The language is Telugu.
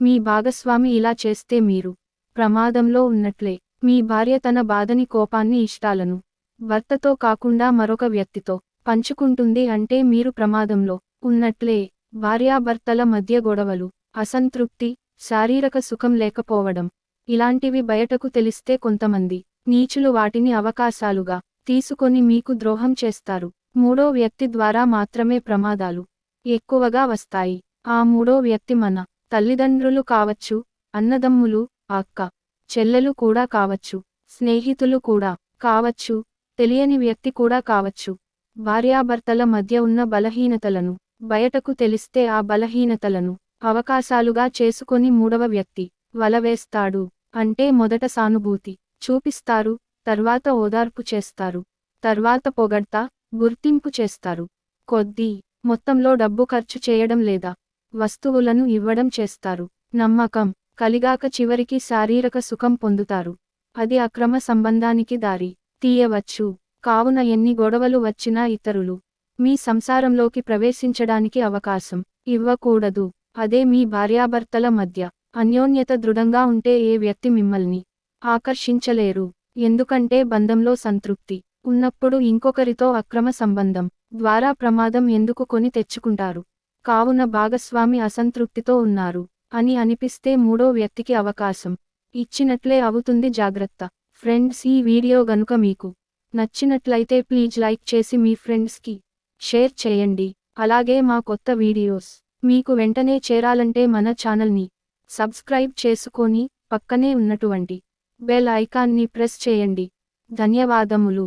మీ భాగస్వామి ఇలా చేస్తే మీరు ప్రమాదంలో ఉన్నట్లే. మీ భార్య తన బాధని కోపాన్ని ఇష్టాలను భర్తతో కాకుండా మరొక వ్యక్తితో పంచుకుంటుంది అంటే మీరు ప్రమాదంలో ఉన్నట్లే. భార్యాభర్తల మధ్య గొడవలు అసంతృప్తి శారీరక సుఖం లేకపోవడం ఇలాంటివి బయటకు తెలిస్తే కొంతమంది నీచులు వాటిని అవకాశాలుగా తీసుకొని మీకు ద్రోహం చేస్తారు. మూడో వ్యక్తి ద్వారా మాత్రమే ప్రమాదాలు ఎక్కువగా వస్తాయి. ఆ మూడో వ్యక్తి మన తల్లిదండ్రులు కావచ్చు అన్నదమ్ములు అక్క చెల్లెలు కూడా కావచ్చు స్నేహితులు కూడా కావచ్చు తెలియని వ్యక్తి కూడా కావచ్చు. భార్యాభర్తల మధ్య ఉన్న బలహీనతలను బయటకు తెలిస్తే ఆ బలహీనతలను అవకాశాలుగా చేసుకొని మూడవ వ్యక్తి వలవేస్తాడు. అంటే మొదట సానుభూతి చూపిస్తారు తర్వాత ఓదార్పు చేస్తారు తర్వాత పొగడ్తా గుర్తింపు చేస్తారు. కొద్దీ మొత్తంలో డబ్బు ఖర్చు చేయడం లేదా వస్తువులను ఇవ్వడం చేస్తారు. నమ్మకం కలిగాక చివరికి శారీరక సుఖం పొందుతారు. అది అక్రమ సంబంధానికి దారి తీయవచ్చు. కావున ఎన్ని గొడవలు వచ్చినా ఇతరులు మీ సంసారంలోకి ప్రవేశించడానికి అవకాశం ఇవ్వకూడదు. అదే మీ భార్యాభర్తల మధ్య అన్యోన్యత దృఢంగా ఉంటే ఏ వ్యక్తి మిమ్మల్ని ఆకర్షించలేరు. ఎందుకంటే బంధంలో సంతృప్తి ఉన్నప్పుడు ఇంకొకరితో అక్రమ సంబంధం ద్వారా ప్రమాదం ఎందుకు కొని తెచ్చుకుంటారు? కావున భాగస్వామి అసంతృప్తితో ఉన్నారు. అని అనిపిస్తే మూడో వ్యక్తికి అవకాశం. ఇచ్చినట్లే అవుతుంది జాగ్రత్త. ఫ్రెండ్స్ ఈ వీడియో గనుక మీకు నచ్చినట్లయితే ప్లీజ్ లైక్ చేసి మీ ఫ్రెండ్స్కి షేర్ చేయండి. అలాగే మా కొత్త వీడియోస్ మీకు వెంటనే చేరాలంటే మన ఛానల్ని సబ్స్క్రైబ్ చేసుకొని పక్కనే ఉన్నటువంటి బెల్ ఐకాన్ని ప్రెస్ చేయండి. ధన్యవాదములు.